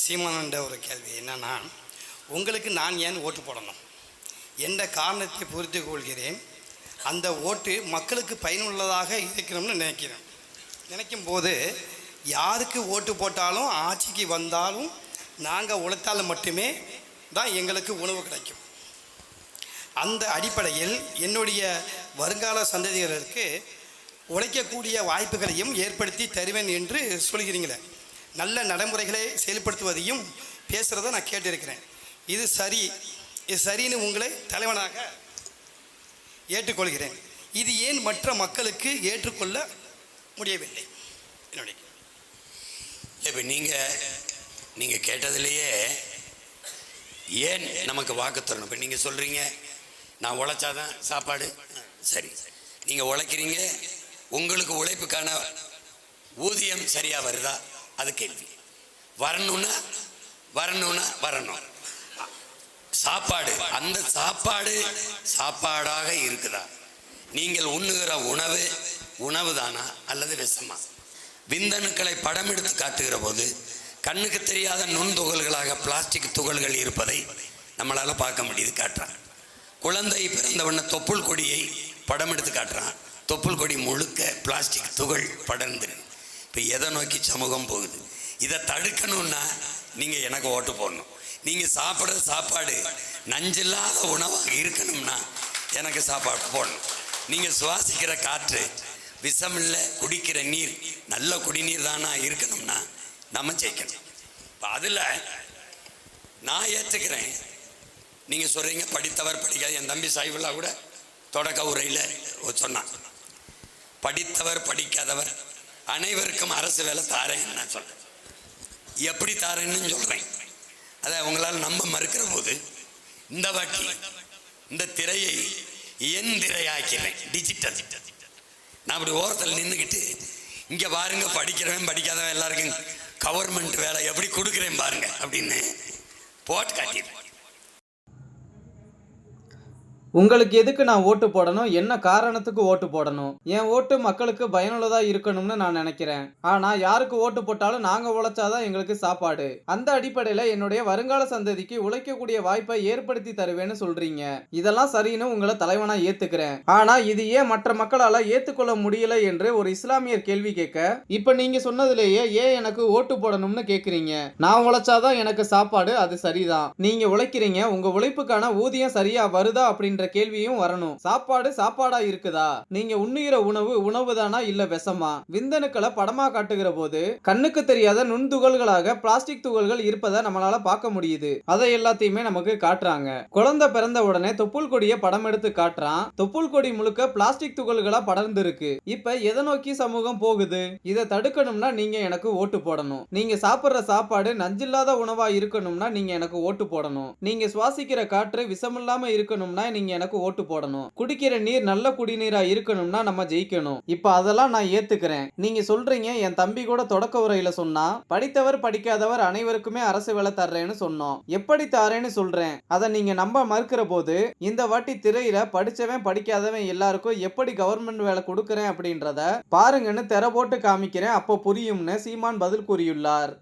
சீமானண்ட ஒரு கேள்வி என்னன்னா உங்களுக்கு நான் ஏன் ஓட்டு போடணும்? என்ற காரணத்தை புரிந்து கொள்கிறேன். அந்த ஓட்டு மக்களுக்கு பயனுள்ளதாக இருக்கணும்னு நினைக்கிறேன். நினைக்கும் போது யாருக்கு ஓட்டு போட்டாலும் ஆட்சிக்கு வந்தாலும் நாங்கள் உழைத்தால் மட்டுமே தான் எங்களுக்கு உணவு கிடைக்கும். அந்த அடிப்படையில் என்னுடைய வருங்கால சந்ததிகளுக்கு உழைக்கக்கூடிய வாய்ப்புகளையும் ஏற்படுத்தி தருவேன் என்று சொல்கிறீங்களே. நல்ல நடைமுறைகளை செயல்படுத்துவதையும் பேசுகிறத நான் கேட்டிருக்கிறேன். இது சரி இது சரின்னு உங்களை தலைவனாக ஏற்றுக்கொள்கிறேன். இது ஏன் மற்ற மக்களுக்கு ஏற்றுக்கொள்ள முடியவில்லை? என்னுடைய இப்போ நீங்கள் நீங்கள் கேட்டதுலேயே ஏன் நமக்கு வாக்கு தரணும்? இப்போ நீங்கள் சொல்கிறீங்க நான் உழைச்சாதான் சாப்பாடு. சரி நீங்கள் உழைக்கிறீங்க உங்களுக்கு உழைப்புக்கான ஊதியம் சரியாக வருதா? அது கேள்வி. வரணும்னா வரணும்னா வரணும். சாப்பாடு அந்த சாப்பாடு சாப்பாடாக இருக்குதா? நீங்கள் உண்ணுகிற உணவு உணவு தானா அல்லது விஷமா? விந்தணுக்களை படம் எடுத்து காட்டுகிற போது கண்ணுக்கு தெரியாத நுண்துகள்களாக பிளாஸ்டிக் துகள்கள் இருப்பதை நம்மளால் பார்க்க முடியுது காட்டுறான். குழந்தை பிறந்தவன தொப்புள் கொடியை படம் எடுத்து காட்டுறான். தொப்புள் கொடி முழுக்க பிளாஸ்டிக் துகள் படர்ந்து இப்போ எதை நோக்கி சமூகம் போகுது? இதை தடுக்கணும்னா நீங்கள் எனக்கு ஓட்டு போடணும். நீங்கள் சாப்பிட்ற சாப்பாடு நஞ்சில்லாத உணவாக இருக்கணும்னா எனக்கு சாப்பாடு போடணும். நீங்கள் சுவாசிக்கிற காற்று விஷமில்ல குடிக்கிற நீர் நல்ல குடிநீர் தானா இருக்கணும்னா நம்ம ஜெயிக்கணும். இப்போ அதில் நான் ஏற்றுக்கிறேன் நீங்கள் சொல்கிறீங்க படித்தவர் படிக்காது என் தம்பி சாய்வுல்லா கூட தொடக்க உரையில் சொன்னான். படித்தவர் படிக்காதவர் அனைவருக்கும் அரசு வேலை தாரேன்னு நான் சொல்கிறேன் எப்படி தாரேன்னு சொல்கிறேன் அதை உங்களால் நம்ப மறுக்கிற போது இந்த வாட்டி இந்த திரையை என் திரையாக்கிறேன் டிஜிட்டல் நான் அப்படி ஓரத்தில் நின்றுக்கிட்டு இங்கே பாருங்க படிக்கிறவன் படிக்காதவன் எல்லாருக்கும் கவர்மெண்ட் வேலை எப்படி கொடுக்குறேன் பாருங்க அப்படின்னு போட்டு காட்டிடுறேன் உங்களுக்கு எதுக்கு நான் ஓட்டு போடணும்? என்ன காரணத்துக்கு ஓட்டு போடணும்? என் ஓட்டு மக்களுக்கு பயனுள்ளதா இருக்கணும்னு நான் நினைக்கிறேன். ஆனா யாருக்கு ஓட்டு போட்டாலும் நாங்க உழைச்சாதான் எங்களுக்கு சாப்பாடு. அந்த அடிப்படையில என்னுடைய வருங்கால சந்ததிக்கு உழைக்கக்கூடிய வாய்ப்பை ஏற்படுத்தி தருவேன்னு சொல்றீங்க. இதெல்லாம் சரின்னு உங்களை தலைவனா ஏத்துக்கிறேன். ஆனா இது ஏன் மற்ற மக்களால ஏத்துக்கொள்ள முடியல என்று ஒரு இஸ்லாமியர் கேள்வி கேட்க இப்ப நீங்க சொன்னதுலேயே ஏன் எனக்கு ஓட்டு போடணும்னு கேக்குறீங்க? நான் உழைச்சாதான் எனக்கு சாப்பாடு அது சரிதான். நீங்க உழைக்கிறீங்க உங்க உழைப்புக்கான ஊதியம் சரியா வருதா அப்படின்ற என்ற கேள்வியும் வரணும். சாப்பாடு சாப்பாடா இருக்குதா? நீங்க உண்ணுகிற உணவு உணவுதானா இல்ல விஷமா? விந்தணுக்களை படமா காட்டுகிற போது கண்ணுக்கு தெரியாத நுண்துகள்களாக பிளாஸ்டிக் துகள்கள் இருப்பதை நம்மளால பார்க்க முடியுது. அதை எல்லாத்தையுமே நமக்கு காட்டுறாங்க. குழந்தை பிறந்த உடனே தொப்புள் கொடியை படம் எடுத்து காட்டுறான். தொப்புள் கொடி முழுக்க பிளாஸ்டிக் துகள்களா படர்ந்து இருக்கு இப்ப எதை நோக்கி சமூகம் போகுது? இதை தடுக்கணும்னா நீங்க எனக்கு ஓட்டு போடணும். நீங்க சாப்பிடுற சாப்பாடு நஞ்சில்லாத உணவா இருக்கணும்னா நீங்க எனக்கு ஓட்டு போடணும். நீங்க சுவாசிக்கிற காற்று விஷமில்லாம இருக்கணும்னா நீங்க எனக்கு ஓட்டு போடணும். குடிக்கிற நீர் நல்ல குடிநீரா இருக்கணும்னா நம்ம ஜெயிக்கணும். இப்ப அதெல்லாம் நான் ஏத்துக்கிறேன். நீங்க சொல்றீங்க என் தம்பி கூட தொடக்க உரையில சொன்னா படித்தவர் படிக்காதவர் அனைவருக்குமே அரசு வேலை தர்றேன்னு சொன்னோம். எப்படி தாரேன்னு சொல்றேன். அதை நீங்க நம்ப மறுக்கிற போது இந்த வாட்டி திரையில படிச்சவன் படிக்காதவன் எல்லாருக்கும் எப்படி கவர்மெண்ட் வேலை கொடுக்கறேன் அப்படின்றத பாருங்கன்னு தெர போட்டு காமிக்கிறேன். அப்போ புரியும்னு சீமான் பதில் கூறியுள்ளார்.